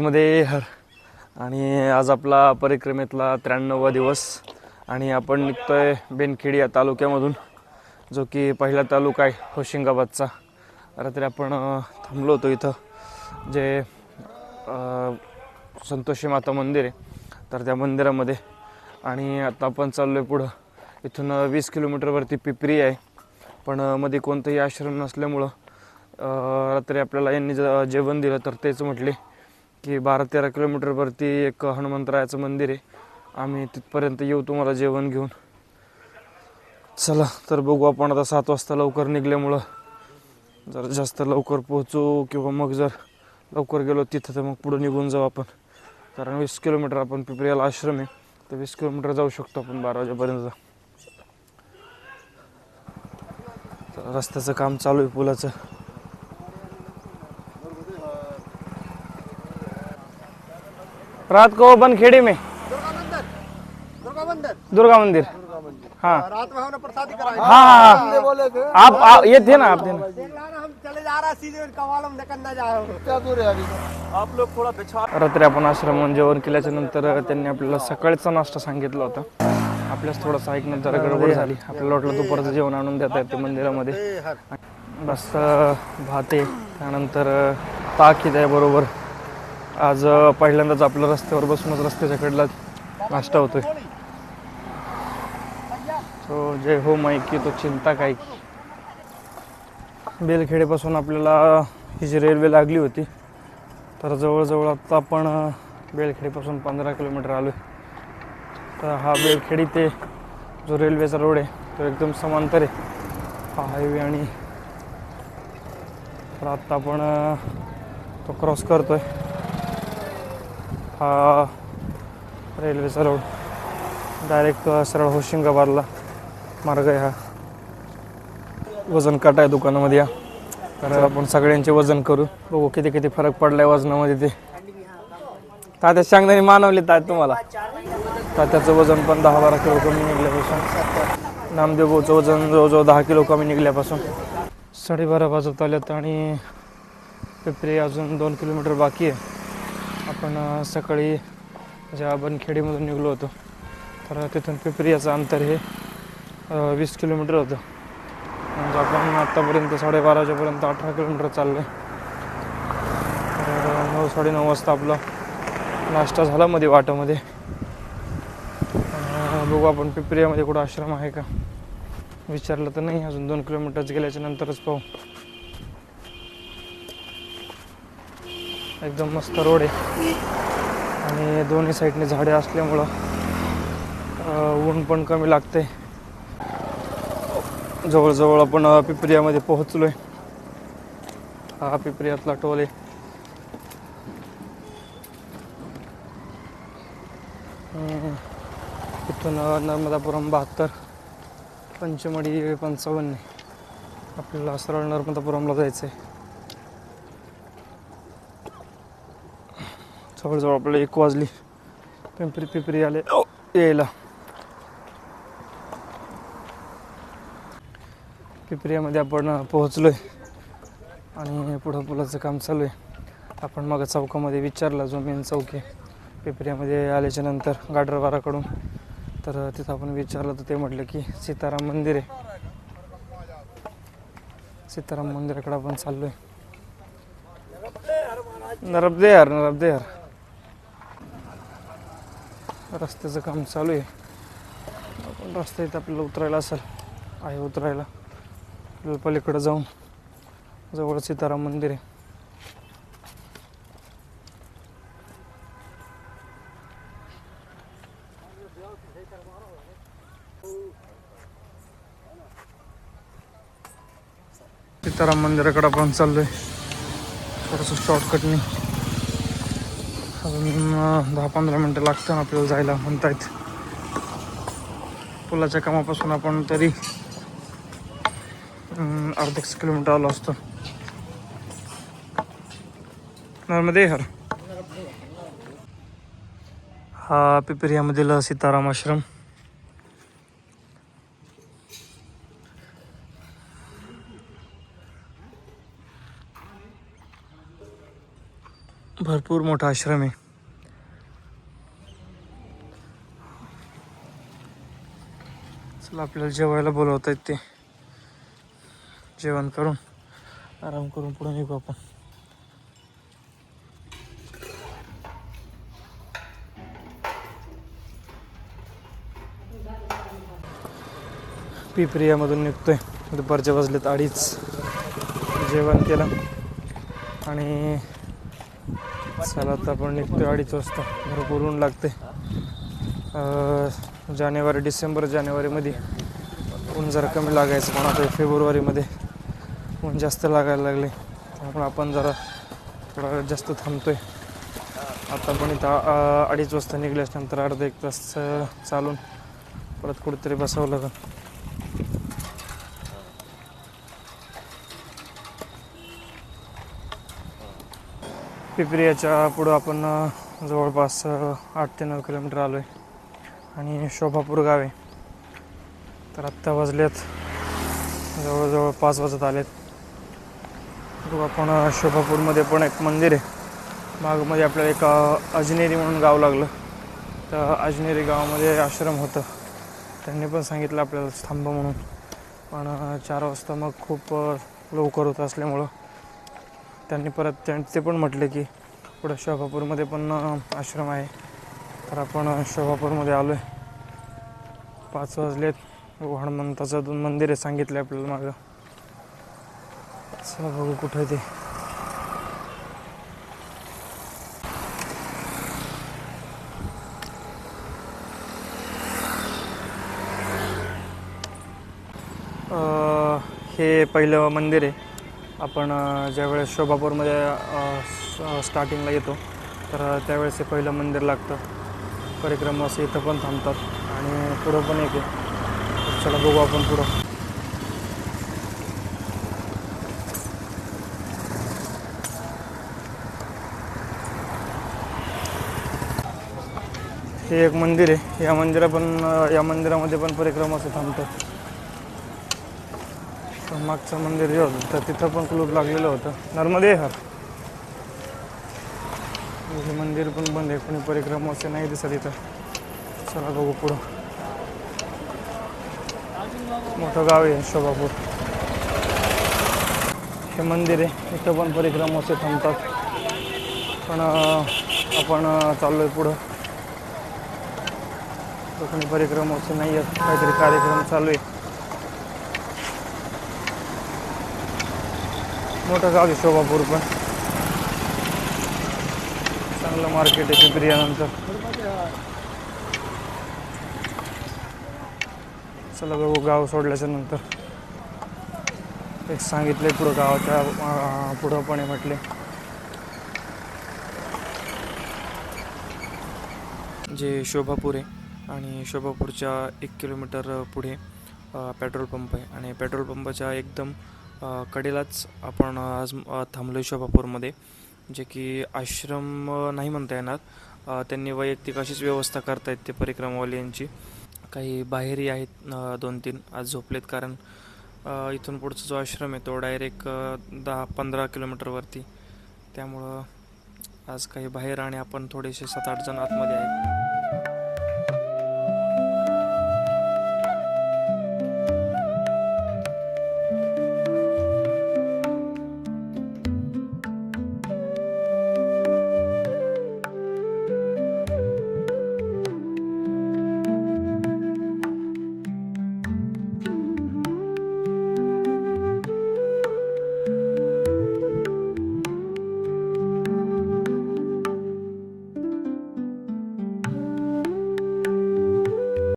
मध्ये हर आणि आज आपला परिक्रमेतला त्र्याण्णववा दिवस. आणि आपण निघतोय बेनखेडी या तालुक्यामधून जो की पहिला तालुका आहे होशिंगाबादचा. रात्री आपण थांबलो होतो इथं जे संतोषी माता मंदिर आहे. तर त्या मंदिरामध्ये. आणि आता आपण चाललो आहे पुढं. इथून वीस किलोमीटरवरती पिपरी आहे. पण मध्ये कोणतंही आश्रम नसल्यामुळं रात्री आपल्याला यांनी जेवण दिलं तर तेच म्हटले. की बारा तेरा किलोमीटरवरती एक हनुमंतरायाचं मंदिर आहे. आम्ही तिथपर्यंत येऊ तुम्हाला जेवण घेऊन. चला तर बघू आपण आता सात वाजता लवकर निघल्यामुळं. जर जास्त लवकर पोहोचू किंवा मग जर लवकर गेलो तिथं तर मग पुढं निघून जाऊ आपण. कारण वीस किलोमीटर आपण पिपरियाला आश्रम आहे तर वीस किलोमीटर जाऊ शकतो आपण बारा वाजेपर्यंत. रस्त्याचं काम चालू आहे पुलाचं. रात को बनखेड़ी में? दुर्गा मंदिर दुर्गा मंदिर। दुर्गा मंदिर हाँ रात में हमने प्रसादी कराई हाँ हाँ हाँ। बोले थे। आप आ, ये थे ना आप थे ना। हम चले जा रहा सीधे जाए क्या दूर है अभी? आप लोग थोड़ा रात्री आपण आश्रमून जेवण केल्याच्यानंतर त्यांनी आपल्याला सकाळचा नाश्ता सांगितला होता. आपल्यास थोडंसं ऐकण्यात जरा गडबड झाली. आपल्याला वाटलं दुपारचं जेवण आणून देता येते मंदिरामध्ये. बस भात त्यानंतर ताक आहे बरोबर. आज पहिल्यांदाच आपल्या रस्त्यावर बसूनच रस्त्याच्याकडला नाश्ता होतोय. सो जय हो माईकी तो चिंता काय? की बेलखेडेपासून आपल्याला ही जी रेल्वे लागली होती तर जवळजवळ आता आपण बेलखेडीपासून पंधरा किलोमीटर आलो तर हा बेलखेडी ते जो रेल्वेचा रोड आहे तो एकदम समांतर आहे. हा हायवे आणि तर आत्ता आपण तो क्रॉस करतोय. हा रेल्वेचा रोड डायरेक्ट सरळ होशिंगाबादला मार्ग आहे हा. वजन कट आहे दुकानामध्ये या. तर आपण सगळ्यांचे वजन करू. बघू किती किती फरक पडलाय वजनामध्ये ते. तात्या सांगण्याने मानवले तात तुम्हाला. तात्याचं वजन पण दहा बारा किलो कमी निघल्यापासून. नामदेव भाऊचं वजन जवळजवळ दहा किलो कमी निघल्यापासून. साडेबारा वाजत आल्यात आणि पिपरी अजून दोन किलोमीटर बाकी आहे. आपण सकाळी ज्या बनखेडीमधून निघलो होतो तर तिथून पिपरी याचं अंतर हे वीस किलोमीटर होतं. म्हणजे आपण आत्तापर्यंत साडेबारा वाजेपर्यंत अठरा किलोमीटर चाललो आहे तर नऊ साडेनऊ वाजता आपला नाश्ता झाला मध्ये वाटामध्ये. बघू आपण पिपरियामध्ये कुठं आश्रम आहे का? विचारलं तर नाही अजून दोन किलोमीटरच गेल्याच्या नंतरच पाहू. एकदम मस्त रोड आहे. आणि दोन्ही साईडने झाडे असल्यामुळं ऊन पण कमी लागते जवळजवळ आपण पिपरियामध्ये पोहोचलो आहे हा पिपरियातला टोल आहे. इथून नर्मदापुरम बहात्तर पंचमढी पंचावन्न. आपल्याला सरळ नर्मदापुरमला जायचं आहे जवळजवळ आपल्याला एक वाजली. पिंपरी पिंपरी आले. यायला. पिपरियामध्ये आपण पोहोचलोय. आणि पुढं पुलाचं काम चालू आहे. आपण मग चौकामध्ये विचारला जो मेन चौक आहे. पिपरियामध्ये आल्याच्यानंतर गाडरवाराकडून तर तिथं आपण विचारलं तर ते म्हटलं की सीताराम मंदिर आहे. सीताराम मंदिराकडे आपण चाललोय. नरबदे यार नरबदे यार रस्त्याचं काम चालू आहे. आपण रस्ता इथं आपल्याला उतरायला असेल. आहे उतरायला. आपल्याला पलीकडं जाऊन जवळ सीताराम मंदिर आहे. सीताराम मंदिराकडे आपण चाललोय. थोडंसं शॉर्टकटने अजून दहा पंधरा मिनटं लागतं आपल्याला जायला म्हणतायत. पुलाच्या कामापासून आपण तरी अर्धेक अर्धा किलोमीटर आलो असतो. नर्मदे हर. हा पिपरियामधील सीताराम आश्रम. भरपूर मोठा आश्रम आहे. चला आपल्याला जेवायला बोलवत आहेत ते जेवण करून आराम करून पुढे निघू आपण. पिपरियामधून निघतोय. दुपारच्या वाजलेत अडीच. जेवण केलं. आणि चला आता आपण निघतोय अडीच वाजता. भरपूर ऊन लागते. जानेवारी डिसेंबर जानेवारीमध्ये ऊन जरा कमी लागायचं पण आता फेब्रुवारीमध्ये ऊन जास्त लागायला लागले. त्यामुळे आपण जरा थोडा जास्त थांबतोय. आता पण इथं अडीच वाजता निघल्याच्यानंतर अर्धा एक तास चालून परत कुठेतरी बसावं लागेल. पिपरियाच्या पुढं आपण जवळपास आठ ते नऊ किलोमीटर आलो आहे आणि शोभापूर गाव आहे. तर आत्ता वाजलेत जवळजवळ पाच वाजत आलेत. बघू आपण शोभापूरमध्ये पण एक मंदिर आहे. मागमध्ये आपल्याला एक अजनेरी म्हणून गाव लागलं. तर अजनेरी गावामध्ये आश्रम होतं. त्यांनी पण सांगितलं आपल्याला थांबा म्हणून. पण चार वाजता मग खूप लवकर होत असल्यामुळं त्यांनी परत त्यांचे पण म्हटले की पुढं शोभापूरमध्ये पण आश्रम आहे. तर आपण शोभापूरमध्ये आलो आहे पाच वाजलेत. हनुमंताचं दोन मंदिर आहे सांगितलं आपल्याला मागं. चला बघू कुठं ते. हे पहिलं मंदिर आहे. आपण ज्यावेळेस शोभापूरमध्ये स्टार्टिंगला येतो तर त्यावेळेस हे पहिलं मंदिर लागतं. परिक्रमावासी इथं पण थांबतात. आणि पुढं पण एक आहे. चला बघू आपण पुढं. हे एक मंदिर आहे. या मंदिरा पण या मंदिरामध्ये पण परिक्रमावासी थांबतात. मागचं मंदिर जे होतं तर तिथं पण कुलूप लागलेलं होतं. नर्मदे हर. हे मंदिर पण बंद आहे कोणी परिक्रमा असे नाही दिसत इथं. चला बघू पुढं. मोठं गाव आहे शोभापूर. हे मंदिर आहे इथं पण परिक्रमा असे थांबतात. पण आपण चाललो आहे पुढं. कोणी परिक्रम असे नाही आहेत. काहीतरी कार्यक्रम चालू आहे. मोठं गाव आहे शोभापूर पण. चांगलं मार्केट आहे पिपरियानंतर चला बघू गाव सोडल्याच्या नंतर. एक सांगितले पुढं गावाच्या पुढं पण आहे म्हटले. जे शोभापूर आहे आणि शोभापूरच्या एक किलोमीटर पुढे पेट्रोल पंप आहे. आणि पेट्रोल पंपाच्या एकदम कडेलाच आपण आज अ, थांबलो शोभापूरमध्ये जे की आश्रम नाही म्हणता येणार. त्यांनी वैयक्तिक अशीच व्यवस्था करतायत ते परिक्रमावाले यांची काही बाहेरही आहेत दोन तीन आज झोपलेत कारण इथून पुढचा जो आश्रम आहे तो डायरेक्ट दहा पंधरा किलोमीटरवरती त्यामुळं आज काही बाहेर आणि आपण थोडेसे सात आठ जण आतमध्ये आहेत.